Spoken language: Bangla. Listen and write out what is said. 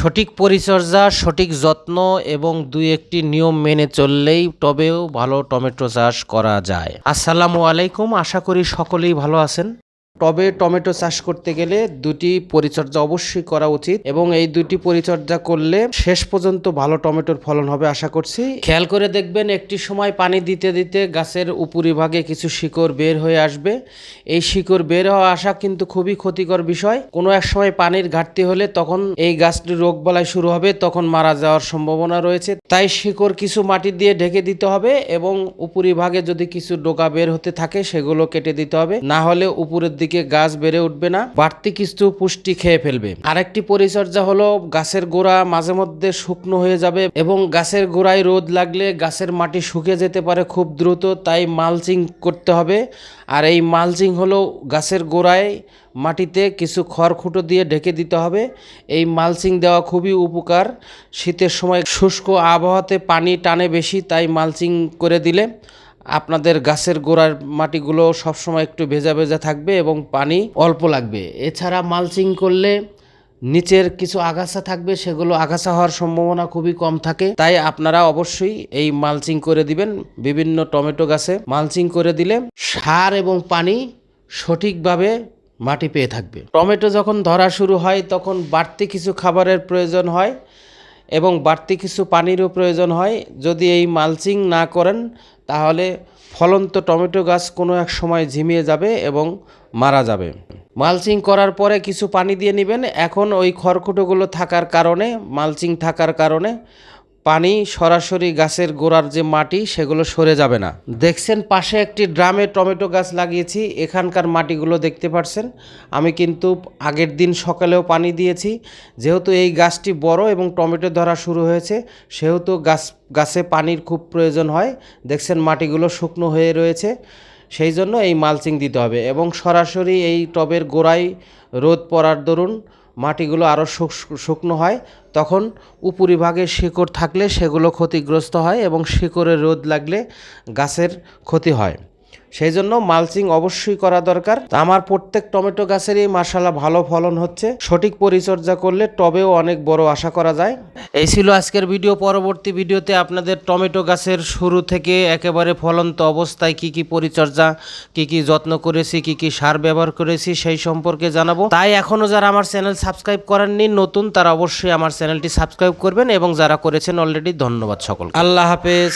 সঠিক পরিচর্যা, সঠিক যত্ন এবং দুই একটি নিয়ম মেনে চললেই টবেও ভালো টমেটো চাষ করা যায়। আসসালামু আলাইকুম, আশা করি সকলেই ভালো আছেন। টবে টমেটো চাষ করতে গেলে দুটি পরিচর্যা অবশ্যই করা উচিত এবং এই দুটি পরিচর্যা করলে শেষ পর্যন্ত ভালো টমেটোর ফলন হবে, আশা করছি। খেয়াল করে দেখবেন একটি সময় পানি দিতে দিতে গাছের উপরিভাগে কিছু শিকড় বের হয়ে আসবে। এই শিকড় বের হওয়া আসা কিন্তু খুবই ক্ষতিকর বিষয়। কোনো এক সময় পানির ঘাটতি হলে তখন এই গাছটি রোগ বালাই শুরু হবে, তখন মারা যাওয়ার সম্ভাবনা রয়েছে। তাই শিকড় কিছু মাটি দিয়ে ঢেকে দিতে হবে এবং উপরিভাগে যদি কিছু ডোকা বের হতে থাকে, সেগুলো কেটে দিতে হবে। না হলে উপরের দিকে গাছ বেড়ে উঠবে না, বাড়তি কিছু পুষ্টি খেয়ে ফেলবে। আরেকটি পরিচর্যা হলো গাছের গোড়া মাঝে মধ্যে শুকনো হয়ে যাবে এবং গাছের গোড়ায় রোদ লাগলে গাছের মাটি শুকে যেতে পারে খুব দ্রুত, তাই মালচিং করতে হবে। আর এই মালচিং হলো গাছের গোড়ায় মাটিতে কিছু খড়খুটো দিয়ে ঢেকে দিতে হবে। এই মালচিং দেওয়া খুবই উপকার। শীতের সময় শুষ্ক আবহাওয়াতে পানি টানে বেশি, তাই মালচিং করে দিলে আপনাদের গাছের গোড়ার মাটিগুলো সবসময় একটু ভেজা ভেজা থাকবে এবং পানি অল্প লাগবে। এছাড়া মালচিং করলে নিচের কিছু আগাছা থাকবে, সেগুলো আগাছা হওয়ার সম্ভাবনা খুবই কম থাকে। তাই আপনারা অবশ্যই এই মালচিং করে দিবেন বিভিন্ন টমেটো গাছে। মালচিং করে দিলে সার এবং পানি সঠিকভাবে মাটি পেয়ে থাকবে। টমেটো যখন ধরা শুরু হয়, তখন বাড়তি কিছু খাবারের প্রয়োজন হয়। এবং বাড়তি কিছু পানিরও প্রয়োজন হয়। যদি এই মালচিং না করেন, তাহলে ফলন্ত টমেটো গাছ কোনো এক সময় ঝিমিয়ে যাবে এবং মারা যাবে। মালচিং করার পরে কিছু পানি দিয়ে নেবেন। এখন ওই খড়কুটোগুলো থাকার কারণে, মালচিং থাকার কারণে পানি সরাসরি গাছের গোড়ার যে মাটি, সেগুলো সরে যাবে না। দেখছেন, পাশে একটি ড্রামে টমেটো গাছ লাগিয়েছি, এখানকার মাটিগুলো দেখতে পাচ্ছেন আমি কিন্তু আগের দিন সকালেও পানি দিয়েছি। যেহেতু এই গাছটি বড় এবং টমেটো ধরা শুরু হয়েছে, সেহেতু গাছ, গাছে পানির খুব প্রয়োজন হয়। দেখছেন, মাটিগুলো শুকনো হয়ে রয়েছে। সেই জন্য এই মালচিং দিতে হবে এবং সরাসরি এই টবের গোড়ায় রোদ পড়ার দরুন মাটিগুলো আরও শুকনো হয়, তখন উপরিভাগে শিকড় থাকলে সেগুলো ক্ষতিগ্রস্ত হয় এবং শিকড়ে রোদ লাগলে গাছের ক্ষতি হয়। সেই জন্য মালচিং অবশ্যই করা দরকার। আমার প্রত্যেক টমেটো গাছেরই মার্শাল্লাহ ভালো ফলন হচ্ছে। সঠিক পরিচর্যা করলে টবেও অনেক বড় আশা করা যায়। এই ছিল আজকের ভিডিও। পরবর্তী ভিডিওতে আপনাদের টমেটো গাছের শুরু থেকে একেবারে ফলন্ত অবস্থায় কি কি পরিচর্যা, কি কি যত্ন করেছি, কি কি সার ব্যবহার করেছি সেই সম্পর্কে জানাব। তাই এখনও যারা আমার চ্যানেল সাবস্ক্রাইব করেননি, নতুন তারা অবশ্যই আমার চ্যানেলটি সাবস্ক্রাইব করবেন এবং যারা করেছেন অলরেডি ধন্যবাদ সকল আল্লাহ হাফেজ।